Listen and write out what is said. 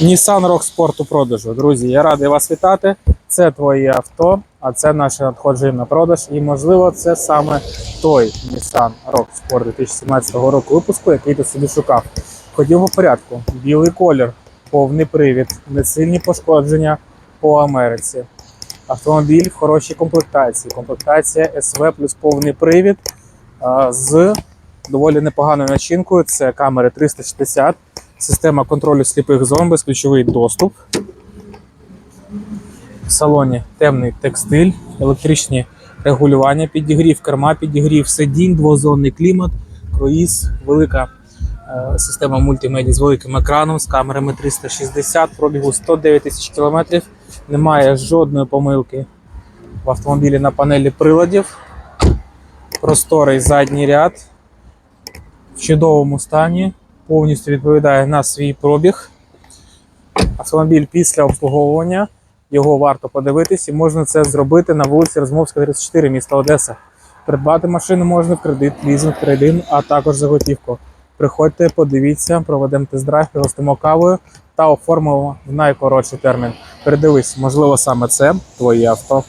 Nissan Rock Sport у продажу. Друзі, я радий вас вітати. Це твоє авто, а це наше надходження на продаж. І можливо, це саме той Nissan Rock Sport 2017 року випуску, який ти собі шукав. Ходімо по порядку. Білий колір, повний привід, несильні пошкодження по Америці. Автомобіль в хорошій комплектації. Комплектація СВ плюс повний привід з доволі непоганою начинкою. Це камери 360, система контролю сліпих зон, безключовий доступ. В салоні темний текстиль, електричні регулювання, підігрів керма, підігрів сидінь, двозонний клімат, круїз, велика е, система мультимедіа з великим екраном, з камерами 360, пробігу 109 тисяч кілометрів. Немає жодної помилки в автомобілі на панелі приладів. Просторий задній ряд в чудовому стані, повністю відповідає на свій пробіг. Автомобіль після обслуговування. Його варто подивитись і можна це зробити на вулиці Розмовська, 34, міста Одеса. Придбати машину можна в кредит, лізинг, трейдин, а також за готівку. Приходьте, подивіться, проведемо тест-драйв, пригостимо кавою та оформимо в найкоротший термін. Передивись, можливо, саме це твоє авто.